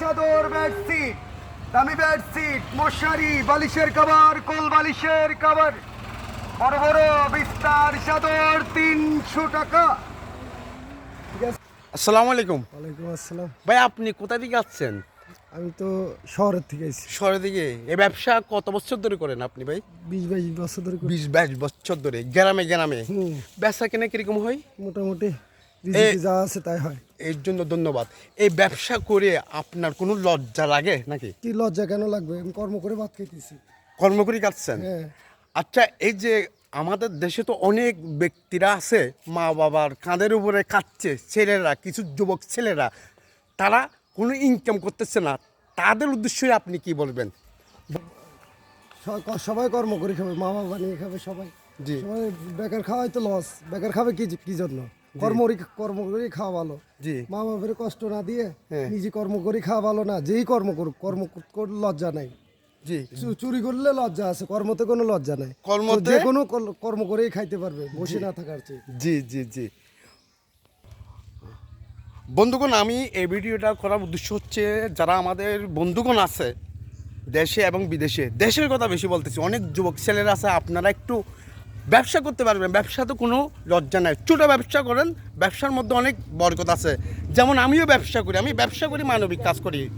চাদর বেডশিট দামি বেডশিট মশারি বালিশের কভার কোল বালিশের কভার বড় বড় বিস্তার চাদর তিনশো টাকা। ঠিক আছে আসসালামু আলাইকুম। ওয়ালাইকুম আসসালাম। ভাই আপনি কোথা থেকে আসছেন? আমি তো শহরের থেকে এসেছি শহরের দিকে? এই ব্যবসা কত বছর ধরে করেন আপনি ভাই? বিশ বাইশ বছর ধরে বিশ বাইশ বছর ধরে গ্রামে গ্রামে। ব্যবসা কেনে কীরকম হয়? মোটামুটি যা আছে তাই হয়। এর জন্য ধন্যবাদ। এই ব্যবসা করে আপনার কোনো লজ্জা লাগে নাকি? কি লজ্জা কেন লাগবে? আমি কর্ম করে ভাত খেতেছি কর্ম করে কাটছেন? হ্যাঁ। আচ্ছা এই যে আমাদের দেশে তো অনেক ব্যক্তিরা আছে মা বাবার কাঁধের উপরে কাটছে ছেলেরা কিছু যুবক ছেলেরা তারা কোনো ইনকাম করতেছে না। তাদের উদ্দেশ্যে আপনি কি বলবেন? সবাই কর্ম করে খাবে মা বাবা নিয়ে খাবে সবাই। জি। সবাই বেকার খাওয়াই তো লস বেকার খাবে কি কি জন্য? কর্ম কর্ম করে খাওয়া ভালো। জি। মা বাবার কষ্ট না দিয়ে হ্যাঁ। নিজে কর্ম করে খাওয়া ভালো না যেই কর্ম করুক কর্ম লজ্জা নাই। জি। চুরি করলে লজ্জা আছে কর্মতে কোনো লজ্জা নাই। কর্মতে- যে কোনো কর্ম করেই খাইতে পারবে বসে না থাকার চেয়ে। জি জি জি। বন্ধুগণ আমি এই ভিডিওটা করার উদ্দেশ্য হচ্ছে যারা আমাদের বন্ধুগণ আছে দেশে এবং বিদেশে দেশের কথা বেশি বলতেছি অনেক যুবক ছেলেরা আছে আপনারা একটু ব্যবসা করতে পারবেন, ব্যবসা তো কোনো লজ্জা নাই। ছোটো ব্যবসা করেন, ব্যবসার মধ্যে অনেক বরকত আছে। যেমন আমিও ব্যবসা করি, আমি ব্যবসা করি, মানবিক কাজ করি।